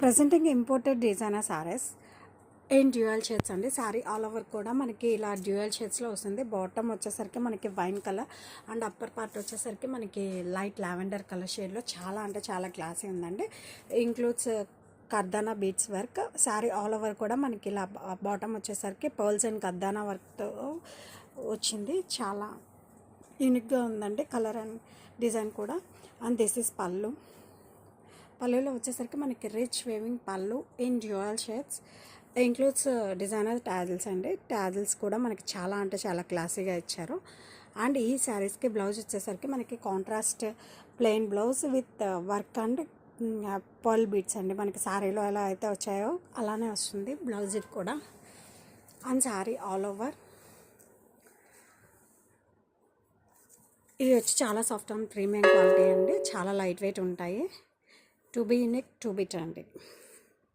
Presenting imported designer saris ఏం dual shades అండి. Sorry all over కూడా మనకి ఇలా డ్యూయల్ షేడ్స్లో వస్తుంది. బాటమ్ వచ్చేసరికి మనకి wine colour and upper part వచ్చేసరికి మనకి లైట్ లావెండర్ కలర్ షేడ్లో చాలా అంటే చాలా క్లాసీ ఉందండి. Includes uh, కర్దానా beads work. Saree all over కూడా మనకి ఇలా బాటమ్ వచ్చేసరికి పర్ల్స్ అండ్ కర్దానా వర్క్తో వచ్చింది. చాలా యూనిక్గా ఉందండి కలర్ అండ్ డిజైన్ కూడా. And this is pallu. పళ్ళులో వచ్చేసరికి మనకి rich weaving pallu in dual shades includes designer tassels అండి. ట్యాజిల్స్ కూడా మనకి చాలా అంటే చాలా క్లాసీగా ఇచ్చారు. అండ్ ఈ శారీస్కి బ్లౌజ్ వచ్చేసరికి మనకి contrast plain blouse with work and pearl beads అండి. మనకి శారీలో ఎలా అయితే వచ్చాయో అలానే వస్తుంది బ్లౌజ్ కూడా. అండ్ శారీ ఆల్ ఓవర్ ఇవి వచ్చి చాలా సాఫ్ట్ అండ్ ప్రీమియం క్వాలిటీ అండి. చాలా లైట్ వెయిట్ ఉంటాయి. to be unique, to be turned in.